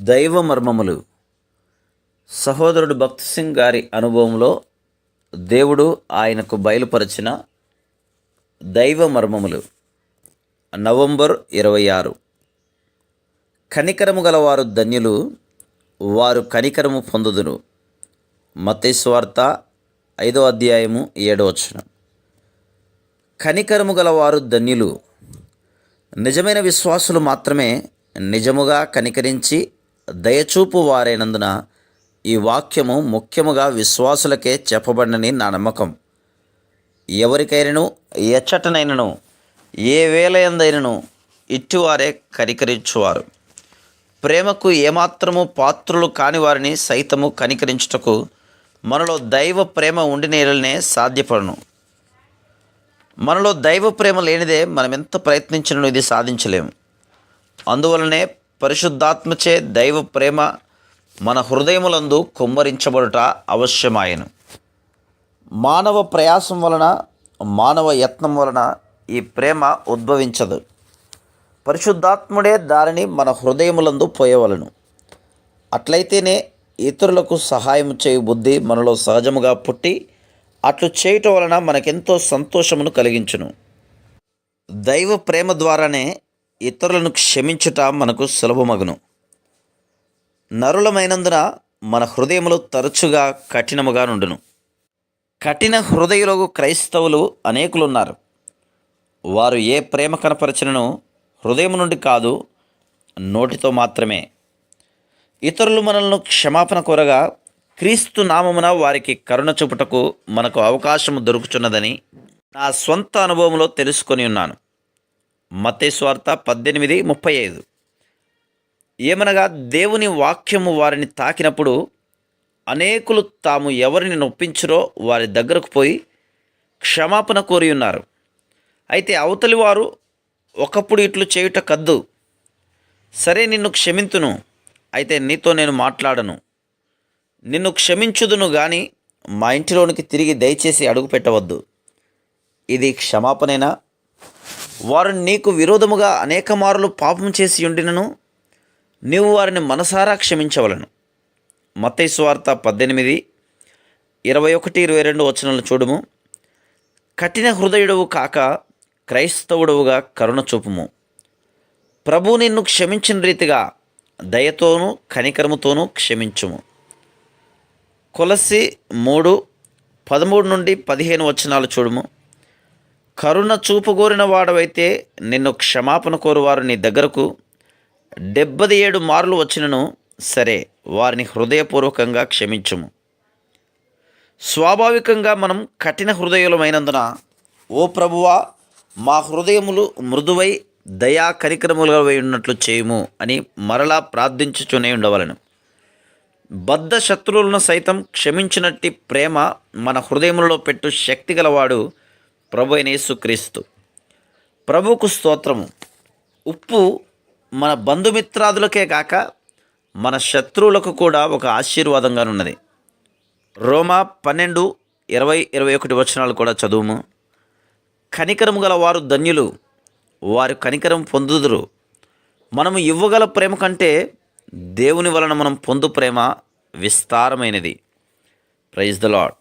దైవ మర్మములు సహోదరుడు భక్త్ సింగ్ గారి అనుభవంలో దేవుడు ఆయనకు బయలుపరిచిన దైవ మర్మములు నవంబర్ ఇరవై ఆరు. కనికరము గలవారు ధన్యులు వారు కనికరము పొందుదును మతేశ్వార్త ఐదో అధ్యాయము ఏడో వచనం. కనికరము గలవారు ధన్యులు. నిజమైన విశ్వాసులు మాత్రమే నిజముగా కనికరించి దయచూపు వారైనందున ఈ వాక్యము ముఖ్యముగా విశ్వాసులకే చెప్పబడినని నా నమ్మకం. ఎవరికైనను ఎచ్చటనైనను ఏ వేలయందైనను ఇట్టివారే కనికరించువారు. ప్రేమకు ఏమాత్రము పాత్రులు కాని వారిని సైతము కనికరించుటకు మనలో దైవ ప్రేమ ఉండినేలనే సాధ్యపడను. మనలో దైవ ప్రేమ లేనిదే మనం ఎంత ప్రయత్నించినను ఇది సాధించలేము. అందువలనే పరిశుద్ధాత్మచే దైవ ప్రేమ మన హృదయములందు కుమ్మరించబడుట అవశ్యమాయను. మానవ ప్రయాసం వలన మానవ యత్నం వలన ఈ ప్రేమ ఉద్భవించదు. పరిశుద్ధాత్ముడే దానిని మన హృదయములందు పోయవలను. అట్లయితేనే ఇతరులకు సహాయం చేయు బుద్ధి మనలో సహజముగా పుట్టి అట్లు చేయటం వలన మనకెంతో సంతోషమును కలిగించును. దైవ ప్రేమ ద్వారానే ఇతరులను క్షమించుట మనకు సులభమగును. నరులమైనందున మన హృదయములు తరచుగా కఠినముగా నుండును. కఠిన హృదయులకు క్రైస్తవులు అనేకులున్నారు. వారు ఏ ప్రేమ కనపరచనను హృదయం నుండి కాదు నోటితో మాత్రమే. ఇతరులు మనల్ని క్షమాపణ కోరగా క్రీస్తు నామమున వారికి కరుణ చూపుటకు మనకు అవకాశం దొరుకుతున్నదని నా స్వంత అనుభవంలో తెలుసుకొని ఉన్నాను. మతేశ్వార్త పద్దెనిమిది ముప్పై ఐదు. ఏమనగా దేవుని వాక్యము వారిని తాకినప్పుడు అనేకులు తాము ఎవరిని నొప్పించరో వారి దగ్గరకు పోయి క్షమాపణ కోరి ఉన్నారు. అయితే అవతలి వారు ఒకప్పుడు ఇట్లు చేయుట కద్దు. సరే నిన్ను క్షమింతును. అయితే నీతో నేను మాట్లాడను. నిన్ను క్షమించుదును కానీ మా ఇంటిలోనికి తిరిగి దయచేసి అడుగు పెట్టవద్దు ఇది క్షమాపణేనా? వారు నీకు విరోధముగా అనేక మారులు పాపం చేసి ఉండినను నీవు వారిని మనసారా క్షమించవలను. మత్తయి సువార్త పద్దెనిమిది ఇరవై ఒకటి ఇరవై రెండు వచనాలను చూడుము. కఠిన హృదయుడవు కాక క్రైస్తవుడవుగా కరుణ చూపుము. ప్రభు నిన్ను క్షమించిన రీతిగా దయతోనూ కనికరముతోనూ క్షమించుము. కొలసి మూడు పదమూడు నుండి పదిహేను వచనాలు చూడుము. కరుణ చూపుగోరిన వాడవైతే నిన్ను క్షమాపణ కోరువారు నీ దగ్గరకు. డెబ్బది ఏడు మార్లు వచ్చినను సరే వారిని హృదయపూర్వకంగా క్షమించుము. స్వాభావికంగా మనం కఠిన హృదయులమైనందున ఓ ప్రభువా మా హృదయములు మృదువై దయా కనికరములవై ఉన్నట్లు చేయము అని మరలా ప్రార్థించుచునే ఉండవలను. బద్ధ శత్రువులను సైతం క్షమించినట్టి ప్రేమ మన హృదయములలో పెట్టు శక్తి గలవాడు ప్రభు అయిన యేసుక్రీస్తు ప్రభుకు స్తోత్రము. ఉప్పు మన బంధుమిత్రాదులకే కాక మన శత్రువులకు కూడా ఒక ఆశీర్వాదంగా ఉన్నది. రోమా పన్నెండు ఇరవై ఇరవై ఒకటి వచనాలు కూడా చదువుము. కనికరము గల వారు ధన్యులు వారు కనికరం పొందుదురు. మనము ఇవ్వగల ప్రేమ కంటే దేవుని వలన మనం పొందు ప్రేమ విస్తారమైనది. Praise the Lord